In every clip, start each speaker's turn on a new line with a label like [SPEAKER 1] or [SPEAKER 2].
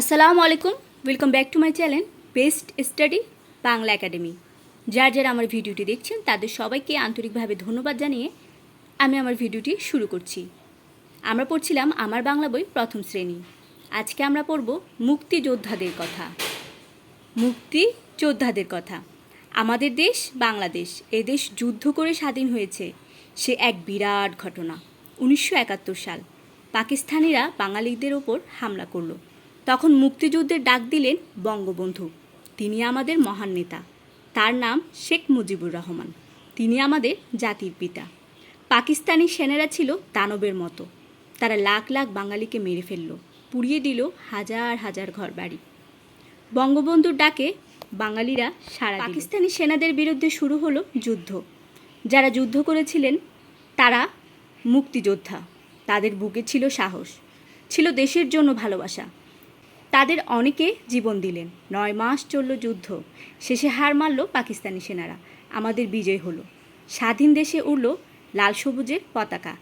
[SPEAKER 1] আসসালামু আলাইকুম welcome back to my channel best study Bangla academy যার যারা আমার ভিডিওটি দেখছেন, তাদের সবাইকে আন্তরিকভাবে ধন্যবাদ জানিয়ে আমি আমার ভিডিওটি শুরু করছি। আমরা পড়ছিলাম আমার বাংলা বই প্রথম শ্রেণি। আজকে আমরা পড়ব মুক্তিযোদ্ধাদের কথা। মুক্তি যোদ্ধাদের কথা। আমাদের দেশ বাংলাদেশ, এ দেশ যুদ্ধ করে স্বাধীন হয়েছে। সে এক বিরাট ঘটনা, উনিশশো একাত্তর সাল। পাকিস্তানিরা বাঙালিদের ওপর হামলা করল। তখন মুক্তিযুদ্ধের ডাক দিলেন বঙ্গবন্ধু। তিনি আমাদের মহান নেতা। তার নাম শেখ মুজিবুর রহমান। তিনি আমাদের জাতির পিতা। পাকিস্তানি সেনারা ছিল দানবের মতো। তারা লাখ লাখ বাঙালিকে মেরে ফেলল, পুড়িয়ে দিল হাজার হাজার ঘরবাড়ি। বঙ্গবন্ধুর ডাকে বাঙালিরা সারা পাকিস্তানি সেনাদের বিরুদ্ধে শুরু হলো যুদ্ধ। যারা যুদ্ধ করেছিলেন, তারা মুক্তিযোদ্ধা। তাদের বুকে ছিল সাহস। ছিল দেশের জন্য ভালোবাসা। তাদের অনেকে জীবন দিলেন। নয় মাস চলল যুদ্ধ। শেষে হার মারল পাকিস্তানি সেনারা। আমাদের বিজয় হলো। স্বাধীন দেশে উড়ল লাল সবুজের পতাকা।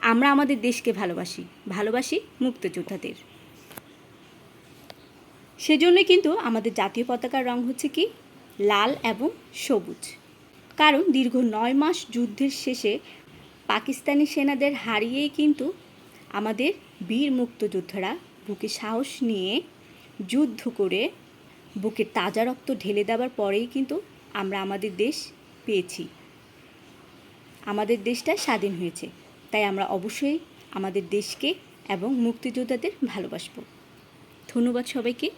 [SPEAKER 1] আমরা আমাদের দেশকে ভালোবাসি। ভালোবাসি মুক্তিযোদ্ধাদের। সেজন্য কিন্তু আমাদের জাতীয় পতাকার রং হচ্ছে কি? লাল এবং সবুজ। কারণ দীর্ঘ নয় মাস যুদ্ধের শেষে পাকিস্তানি সেনাদের হারিয়েই কিন্তু আমাদের বীর মুক্তযোদ্ধারা বুকে সাহস নিয়ে যুদ্ধ করে বুকে তাজা রক্ত ঢেলে দেওয়ার পরেই কিন্তু আমরা আমাদের দেশ পেয়েছি। আমাদের দেশটা স্বাধীন হয়েছে, তাই আমরা অবশ্যই আমাদের দেশকে এবং মুক্তিযোদ্ধাদের ভালোবাসব। ধন্যবাদ সবাইকে।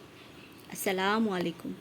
[SPEAKER 1] আসসালামু আলাইকুম।